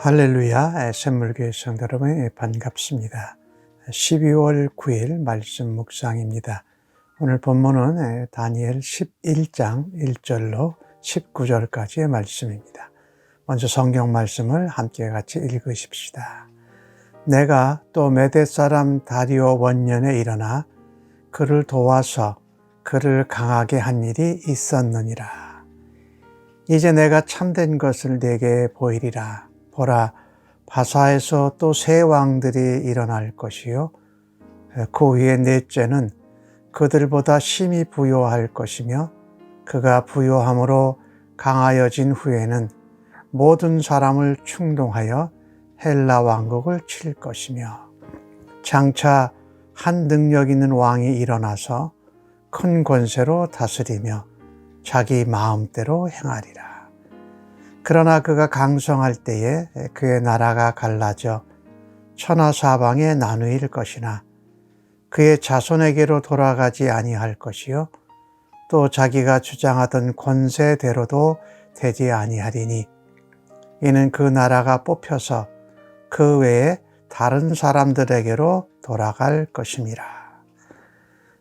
할렐루야 샘물교회 성도 여러분 반갑습니다. 12월 9일 말씀 묵상입니다. 오늘 본문은 다니엘 11장 1절로 19절까지의 말씀입니다. 먼저 성경 말씀을 함께 같이 읽으십시다. 내가 또 메대 사람 다리오 원년에 일어나 그를 도와서 그를 강하게 한 일이 있었느니라. 이제 내가 참된 것을 내게 보이리라. 보라 바사에서 또새 왕들이 일어날 것이요 그 후에 넷째는 그들보다 심히 부요할 것이며 그가 부요함으로 강하여진 후에는 모든 사람을 충동하여 헬라 왕국을 칠 것이며 장차 한 능력 있는 왕이 일어나서 큰 권세로 다스리며 자기 마음대로 행하리라. 그러나 그가 강성할 때에 그의 나라가 갈라져 천하 사방에 나누일 것이나 그의 자손에게로 돌아가지 아니할 것이요 또 자기가 주장하던 권세대로도 되지 아니하리니 이는 그 나라가 뽑혀서 그 외에 다른 사람들에게로 돌아갈 것임이라.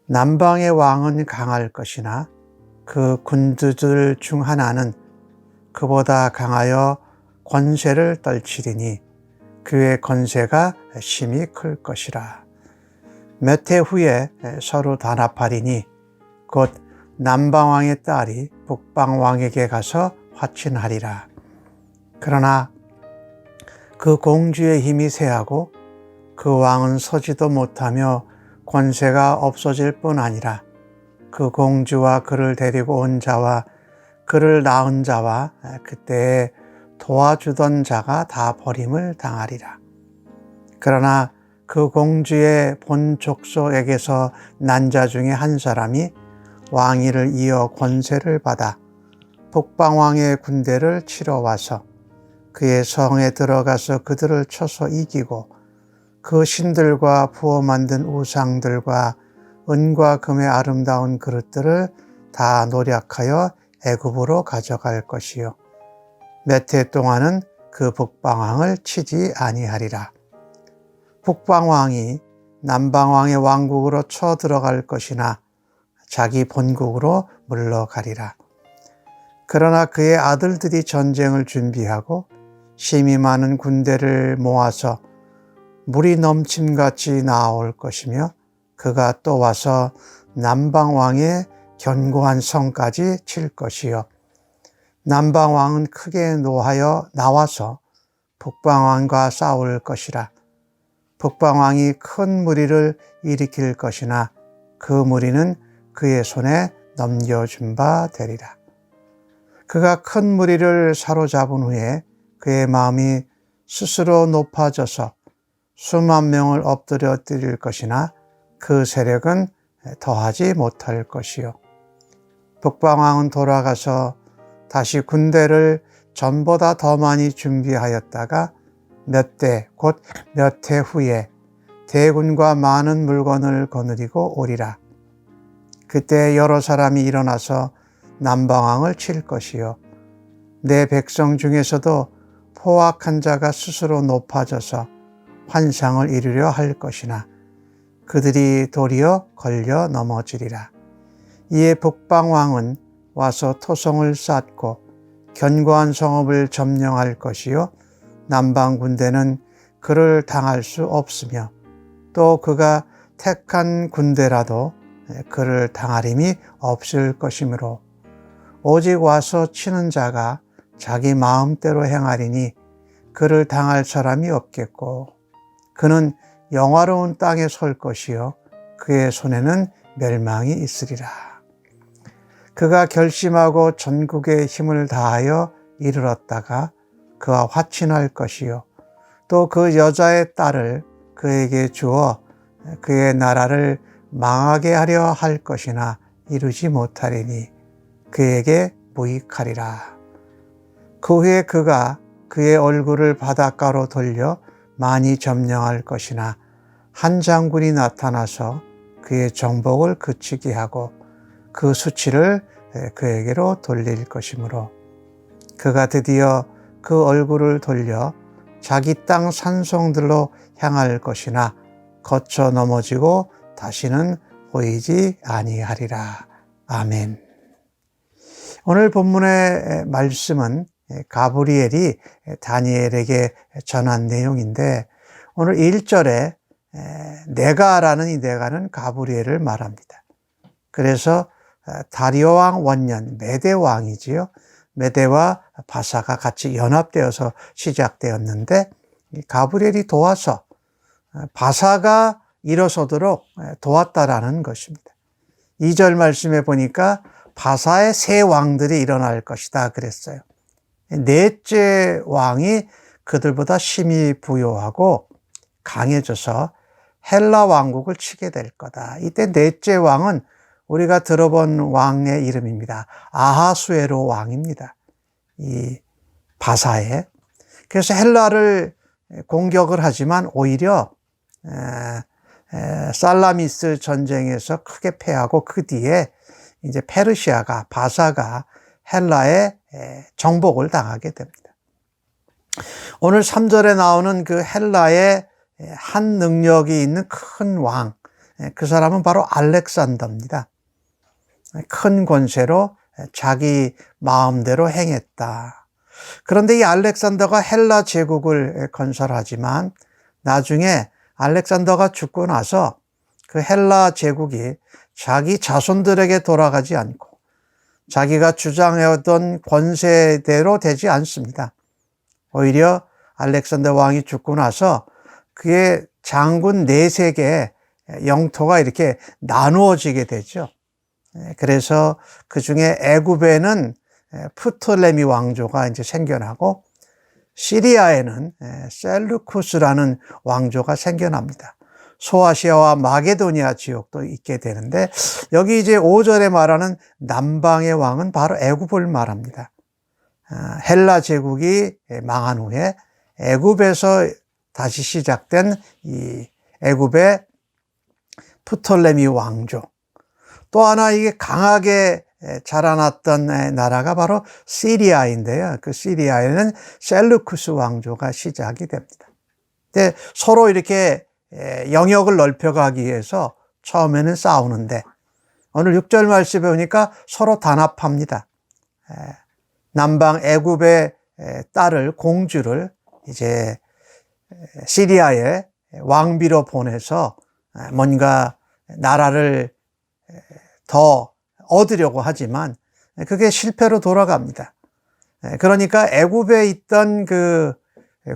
남방의 왕은 강할 것이나 그 군주들 중 하나는 그보다 강하여 권세를 떨치리니 그의 권세가 심히 클 것이라. 몇 해 후에 서로 단합하리니 곧 남방왕의 딸이 북방왕에게 가서 화친하리라. 그러나 그 공주의 힘이 세하고 그 왕은 서지도 못하며 권세가 없어질 뿐 아니라 그 공주와 그를 데리고 온 자와 그를 낳은 자와 그때 도와주던 자가 다 버림을 당하리라. 그러나 그 공주의 본 족속에게서 난 자 중에 한 사람이 왕위를 이어 권세를 받아 북방왕의 군대를 치러 와서 그의 성에 들어가서 그들을 쳐서 이기고 그 신들과 부어 만든 우상들과 은과 금의 아름다운 그릇들을 다 노력하여 애굽으로 가져갈 것이요 몇 해 동안은 그 북방왕을 치지 아니하리라. 북방왕이 남방왕의 왕국으로 쳐 들어갈 것이나 자기 본국으로 물러가리라. 그러나 그의 아들들이 전쟁을 준비하고 심이 많은 군대를 모아서 물이 넘침같이 나올 것이며 그가 또 와서 남방왕의 견고한 성까지 칠 것이요. 남방왕은 크게 노하여 나와서 북방왕과 싸울 것이라. 북방왕이 큰 무리를 일으킬 것이나 그 무리는 그의 손에 넘겨준 바 되리라. 그가 큰 무리를 사로잡은 후에 그의 마음이 스스로 높아져서 수만 명을 엎드려 드릴 것이나 그 세력은 더하지 못할 것이요. 북방왕은 돌아가서 다시 군대를 전보다 더 많이 준비하였다가 몇 대, 곧 몇 해 후에 대군과 많은 물건을 거느리고 오리라. 그때 여러 사람이 일어나서 남방왕을 칠 것이요. 내 백성 중에서도 포악한 자가 스스로 높아져서 환상을 이루려 할 것이나 그들이 도리어 걸려 넘어지리라. 이에 북방왕은 와서 토성을 쌓고 견고한 성읍을 점령할 것이요 남방 군대는 그를 당할 수 없으며 또 그가 택한 군대라도 그를 당할 힘이 없을 것이므로 오직 와서 치는 자가 자기 마음대로 행하리니 그를 당할 사람이 없겠고 그는 영화로운 땅에 설 것이요 그의 손에는 멸망이 있으리라. 그가 결심하고 전국의 힘을 다하여 이르렀다가 그와 화친할 것이요. 또 그 여자의 딸을 그에게 주어 그의 나라를 망하게 하려 할 것이나 이루지 못하리니 그에게 무익하리라. 그 후에 그가 그의 얼굴을 바닷가로 돌려 많이 점령할 것이나 한 장군이 나타나서 그의 정복을 그치게 하고 그 수치를 그에게로 돌릴 것이므로 그가 드디어 그 얼굴을 돌려 자기 땅 산성들로 향할 것이나 거쳐 넘어지고 다시는 보이지 아니하리라. 아멘. 오늘 본문의 말씀은 가브리엘이 다니엘에게 전한 내용인데 오늘 1절에 내가라는 이 내가는 가브리엘을 말합니다. 그래서 다리오 왕 원년 메대 왕이지요. 메대와 바사가 같이 연합되어서 시작되었는데 가브리엘이 도와서 바사가 일어서도록 도왔다라는 것입니다. 2절 말씀에 보니까 바사의 세 왕들이 일어날 것이다 그랬어요. 넷째 왕이 그들보다 심히 부요하고 강해져서 헬라 왕국을 치게 될 거다. 이때 넷째 왕은 우리가 들어본 왕의 이름입니다. 아하수에로 왕입니다. 이 바사에. 그래서 헬라를 공격을 하지만 오히려 살라미스 전쟁에서 크게 패하고 그 뒤에 이제 페르시아가 바사가 헬라에 정복을 당하게 됩니다. 오늘 3절에 나오는 그 헬라의 한 능력이 있는 큰 왕, 그 사람은 바로 알렉산더입니다. 큰 권세로 자기 마음대로 행했다. 그런데 이 알렉산더가 헬라 제국을 건설하지만 나중에 알렉산더가 죽고 나서 그 헬라 제국이 자기 자손들에게 돌아가지 않고 자기가 주장해왔던 권세대로 되지 않습니다. 오히려 알렉산더 왕이 죽고 나서 그의 장군 네세계 영토가 이렇게 나누어지게 되죠. 그래서 그 중에 애굽에는 프톨레미 왕조가 이제 생겨나고 시리아에는 셀루쿠스라는 왕조가 생겨납니다. 소아시아와 마게도니아 지역도 있게 되는데 여기 이제 5절에 말하는 남방의 왕은 바로 애굽을 말합니다. 아, 헬라 제국이 망한 후에 애굽에서 다시 시작된 이 애굽의 프톨레미 왕조. 또 하나 이게 강하게 자라났던 나라가 바로 시리아인데요. 그 시리아에는 셀루쿠스 왕조가 시작이 됩니다. 근데 서로 이렇게 영역을 넓혀가기 위해서 처음에는 싸우는데 오늘 6절 말씀에 보니까 서로 단합합니다. 남방 애굽의 딸을 공주를 이제 시리아에 왕비로 보내서 뭔가 나라를 더 얻으려고 하지만 그게 실패로 돌아갑니다. 그러니까 애굽에 있던 그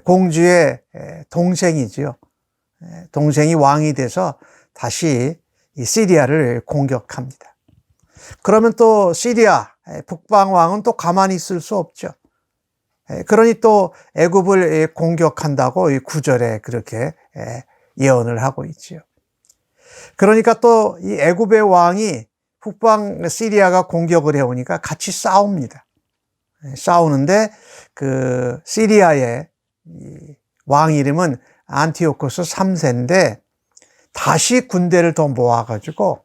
공주의 동생이지요. 동생이 왕이 돼서 다시 이 시리아를 공격합니다. 그러면 또 시리아 북방 왕은 또 가만히 있을 수 없죠. 그러니 또 애굽을 공격한다고 이 구절에 그렇게 예언을 하고 있지요. 그러니까 또 이 애굽의 왕이 북방 시리아가 공격을 해오니까 같이 싸웁니다. 싸우는데 그 시리아의 왕 이름은 안티오코스 3세인데 다시 군대를 더 모아가지고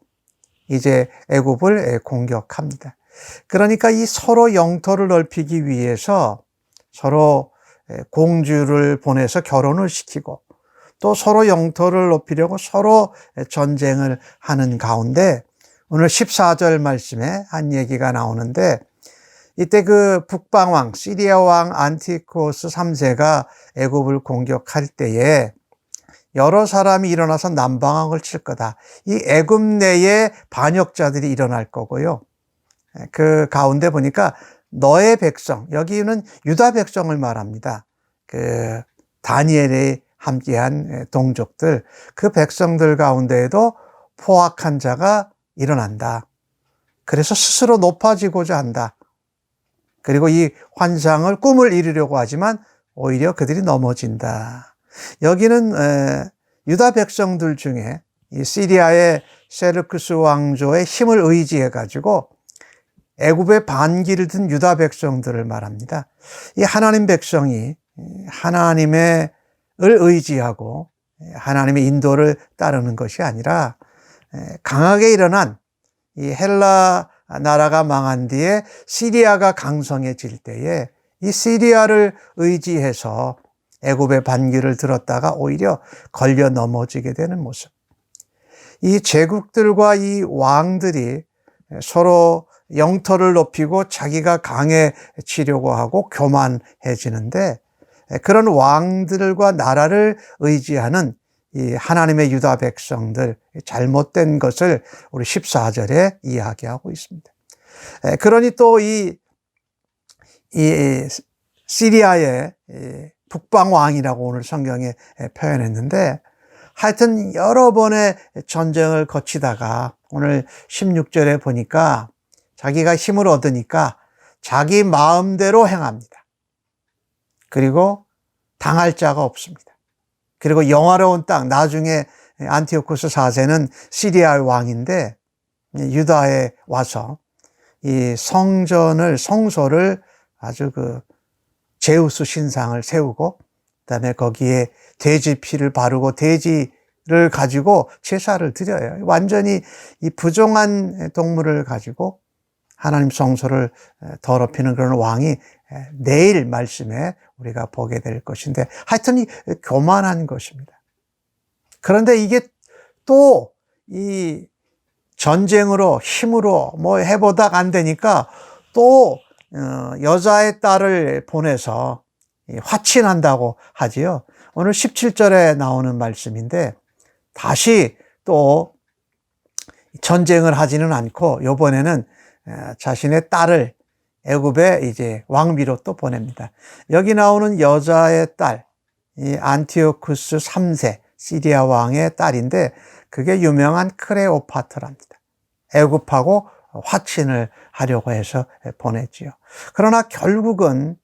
이제 애굽을 공격합니다. 그러니까 이 서로 영토를 넓히기 위해서 서로 공주를 보내서 결혼을 시키고 또 서로 영토를 높이려고 서로 전쟁을 하는 가운데 오늘 14절 말씀에 한 얘기가 나오는데 이때 그 북방왕 시리아 왕 안티코스 3세가 애굽을 공격할 때에 여러 사람이 일어나서 남방왕을 칠 거다. 이 애굽 내에 반역자들이 일어날 거고요. 그 가운데 보니까 너의 백성, 여기는 유다 백성을 말합니다. 그 다니엘에 함께한 동족들, 그 백성들 가운데에도 포악한 자가 일어난다. 그래서 스스로 높아지고자 한다. 그리고 이 환상을 꿈을 이루려고 하지만 오히려 그들이 넘어진다. 여기는 유다 백성들 중에 이 시리아의 세르크스 왕조의 힘을 의지해 가지고 애굽의 반기를 든 유다 백성들을 말합니다. 이 하나님 백성이 하나님의 을 의지하고 하나님의 인도를 따르는 것이 아니라 강하게 일어난 이 헬라 나라가 망한 뒤에 시리아가 강성해질 때에 이 시리아를 의지해서 애굽의 반기를 들었다가 오히려 걸려 넘어지게 되는 모습. 이 제국들과 이 왕들이 서로 영토를 높이고 자기가 강해지려고 하고 교만해지는데 그런 왕들과 나라를 의지하는 이 하나님의 유다 백성들 잘못된 것을 우리 14절에 이야기하고 있습니다. 그러니 또이 이 시리아의 북방 왕이라고 오늘 성경에 표현했는데 하여튼 여러 번의 전쟁을 거치다가 오늘 16절에 보니까 자기가 힘을 얻으니까 자기 마음대로 행합니다. 그리고 당할 자가 없습니다. 그리고 영화로운 땅, 나중에 안티오쿠스 4세는 시리아의 왕인데 유다에 와서 이 성전을, 성소를 아주 그 제우스 신상을 세우고 그다음에 거기에 돼지 피를 바르고 돼지를 가지고 제사를 드려요. 완전히 이 부정한 동물을 가지고 하나님 성소를 더럽히는 그런 왕이 내일 말씀에 우리가 보게 될 것인데 하여튼 이 교만한 것입니다. 그런데 이게 또 이 전쟁으로 힘으로 뭐 해보다 안 되니까 또 어, 여자의 딸을 보내서 화친한다고 하지요. 오늘 17절에 나오는 말씀인데 다시 또 전쟁을 하지는 않고 요번에는 자신의 딸을 애굽에 이제 왕비로 또 보냅니다. 여기 나오는 여자의 딸, 이 안티오쿠스 3세 시리아 왕의 딸인데 그게 유명한 크레오파트랍니다. 애굽하고 화친을 하려고 해서 보냈지요. 그러나 결국은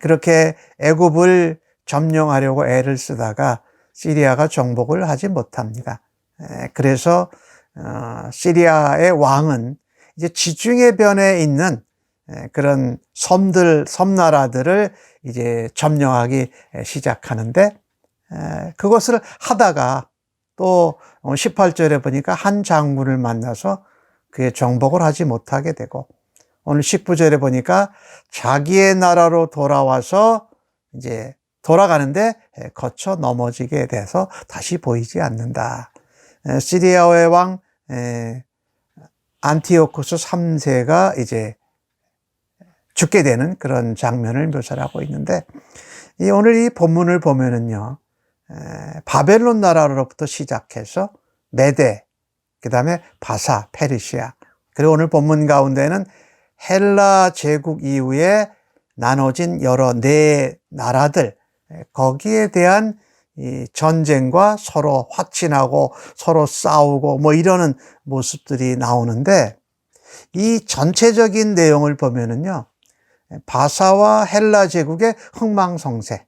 그렇게 애굽을 점령하려고 애를 쓰다가 시리아가 정복을 하지 못합니다. 그래서 어, 시리아의 왕은 이제 지중해 변에 있는 그런 섬들, 섬나라들을 이제 점령하기 시작하는데 그것을 하다가 또 18절에 보니까 한 장군을 만나서 그의 정복을 하지 못하게 되고 오늘 19절에 보니까 자기의 나라로 돌아와서 이제 돌아가는데 거쳐 넘어지게 돼서 다시 보이지 않는다. 시리아의 왕 안티오쿠스 3세가 이제 죽게 되는 그런 장면을 묘사를 하고 있는데 오늘 이 본문을 보면은요 바벨론 나라로부터 시작해서 메데 그 다음에 바사, 페르시아. 그리고 오늘 본문 가운데는 헬라 제국 이후에 나눠진 여러 네 나라들, 거기에 대한 이 전쟁과 서로 확진하고 서로 싸우고 뭐 이러는 모습들이 나오는데 이 전체적인 내용을 보면은요, 바사와 헬라 제국의 흥망성쇠,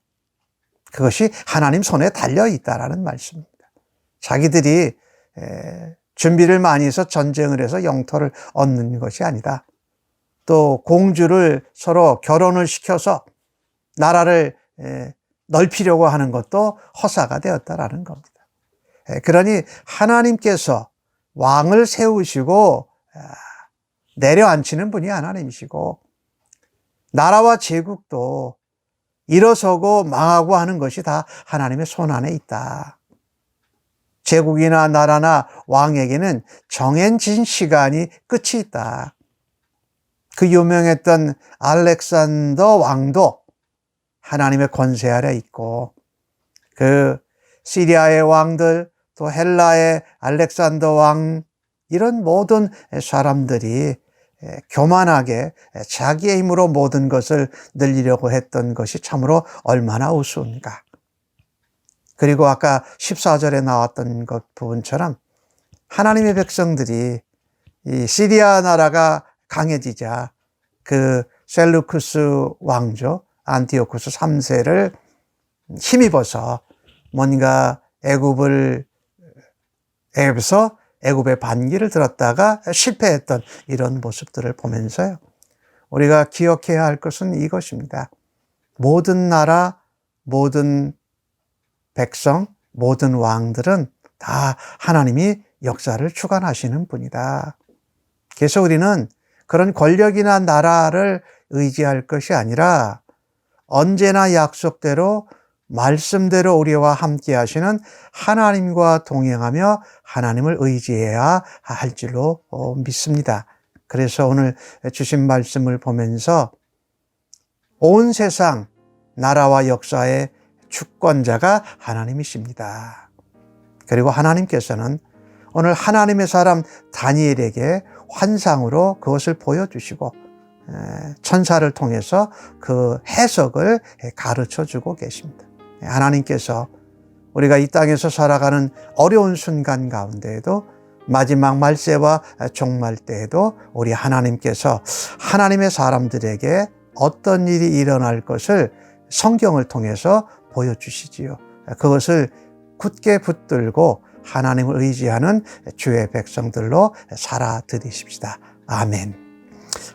그것이 하나님 손에 달려 있다라는 말씀입니다. 자기들이 준비를 많이 해서 전쟁을 해서 영토를 얻는 것이 아니다. 또 공주를 서로 결혼을 시켜서 나라를 넓히려고 하는 것도 허사가 되었다라는 겁니다. 그러니 하나님께서 왕을 세우시고 내려앉히는 분이 하나님이시고 나라와 제국도 일어서고 망하고 하는 것이 다 하나님의 손 안에 있다. 제국이나 나라나 왕에게는 정해진 시간이 끝이 있다. 그 유명했던 알렉산더 왕도 하나님의 권세 아래 있고 그 시리아의 왕들 또 헬라의 알렉산더 왕 이런 모든 사람들이 교만하게 자기의 힘으로 모든 것을 늘리려고 했던 것이 참으로 얼마나 우스운가. 그리고 아까 14절에 나왔던 것 부분처럼 하나님의 백성들이 이 시리아 나라가 강해지자 그 셀루크스 왕조 안티오쿠스 3세를 힘입어서 뭔가 애굽을 애굽에서 애굽의 반기를 들었다가 실패했던 이런 모습들을 보면서요. 우리가 기억해야 할 것은 이것입니다. 모든 나라, 모든 백성, 모든 왕들은 다 하나님이 역사를 주관하시는 분이다. 그래서 우리는 그런 권력이나 나라를 의지할 것이 아니라 언제나 약속대로 말씀대로 우리와 함께 하시는 하나님과 동행하며 하나님을 의지해야 할 줄로 어, 믿습니다. 그래서 오늘 주신 말씀을 보면서 온 세상 나라와 역사의 주권자가 하나님이십니다. 그리고 하나님께서는 오늘 하나님의 사람 다니엘에게 환상으로 그것을 보여주시고 천사를 통해서 그 해석을 가르쳐 주고 계십니다. 하나님께서 우리가 이 땅에서 살아가는 어려운 순간 가운데에도 마지막 말세와 종말 때에도 우리 하나님께서 하나님의 사람들에게 어떤 일이 일어날 것을 성경을 통해서 보여주시지요. 그것을 굳게 붙들고 하나님을 의지하는 주의 백성들로 살아드리십시다. 아멘.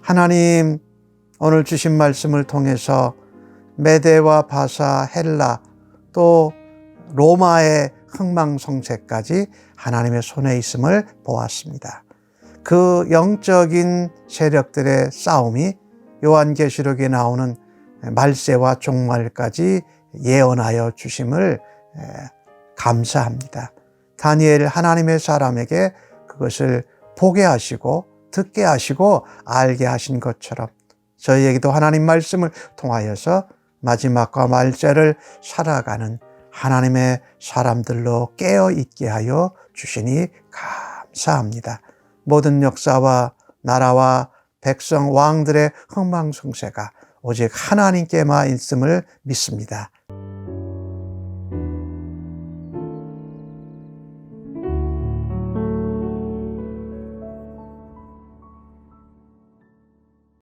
하나님, 오늘 주신 말씀을 통해서 메대와 바사, 헬라, 또 로마의 흥망성쇠까지 하나님의 손에 있음을 보았습니다. 그 영적인 세력들의 싸움이 요한계시록에 나오는 말세와 종말까지 예언하여 주심을 감사합니다. 다니엘 하나님의 사람에게 그것을 보게 하시고 듣게 하시고 알게 하신 것처럼 저희에게도 하나님 말씀을 통하여서 마지막과 말세를 살아가는 하나님의 사람들로 깨어 있게 하여 주시니 감사합니다. 모든 역사와 나라와 백성 왕들의 흥망성쇠가 오직 하나님께만 있음을 믿습니다.